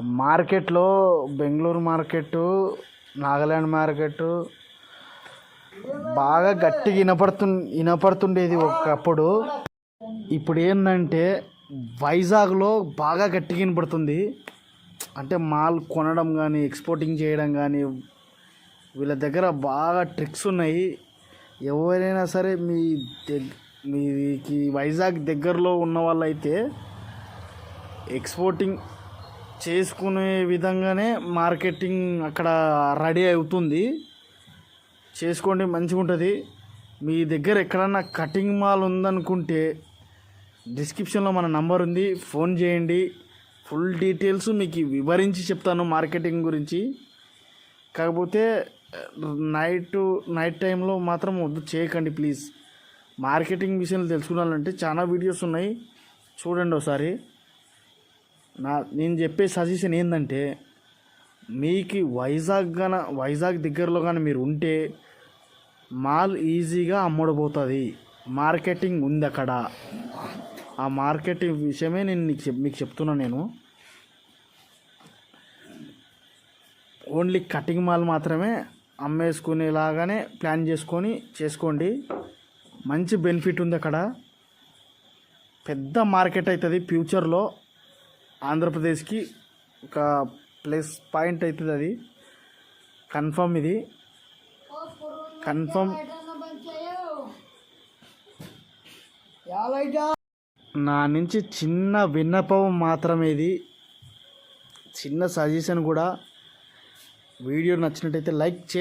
మార్కెట్లో Bengaluru market Nagaland market బాగా గట్టిగా వినపడుతు వినపడుతుండేది ఒకప్పుడు. ఇప్పుడు ఏంటంటే వైజాగ్లో బాగా గట్టిగా వినపడుతుంది. అంటే మాల్ కొనడం కానీ ఎక్స్పోర్టింగ్ చేయడం కానీ వీళ్ళ దగ్గర బాగా ట్రిక్స్ ఉన్నాయి. ఎవరైనా సరే మీ దగ్ మీకి వైజాగ్ దగ్గరలో ఉన్న వాళ్ళైతే ఎక్స్పోర్టింగ్ చేసుకునే విధంగానే మార్కెటింగ్ అక్కడ రెడీ అవుతుంది. చేసుకోండి మంచిగా ఉంటుంది మీ దగ్గర ఎక్కడన్నా కటింగ్ మాల్ ఉందనుకుంటే డిస్క్రిప్షన్లో మన నంబర్ ఉంది. ఫోన్ చేయండి. ఫుల్ డీటెయిల్స్ మీకు వివరించి చెప్తాను మార్కెటింగ్ గురించి. కాకపోతే నైట్ నైట్ టైంలో మాత్రం వద్దు చేయకండి ప్లీజ్. మార్కెటింగ్ విషయంలో తెలుసుకోవాలంటే చాలా వీడియోస్ ఉన్నాయి. చూడండి ఒకసారి. నా నేను చెప్పే సజెషన్ ఏంటంటే మీకు వైజాగ్ గన వైజాగ్ దగ్గరలో కానీ మీరు ఉంటే మాల్ ఈజీగా అమ్ముడుపోతుంది మార్కెటింగ్ ఉంది అక్కడ. ఆ మార్కెటింగ్ విషయమే నేను నీకు చెప్ మీకు చెప్తున్నా నేను. ఓన్లీ కటింగ్ మాల్ మాత్రమే అమ్మేసుకునేలాగానే ప్లాన్ చేసుకొని చేసుకోండి. మంచి బెనిఫిట్ ఉంది అక్కడ. పెద్ద మార్కెట్ అవుతుంది ఫ్యూచర్లో. ఆంధ్రప్రదేశ్కి ఒక ప్లస్ పాయింట్ అవుతుంది అది. కన్ఫర్మ్ ఇది. కన్ఫర్మ్. నా నుంచి చిన్న విన్నపం మాత్రమే ఇది. చిన్న సజెషన్ కూడా. వీడియో నచ్చినట్టయితే లైక్ చేసి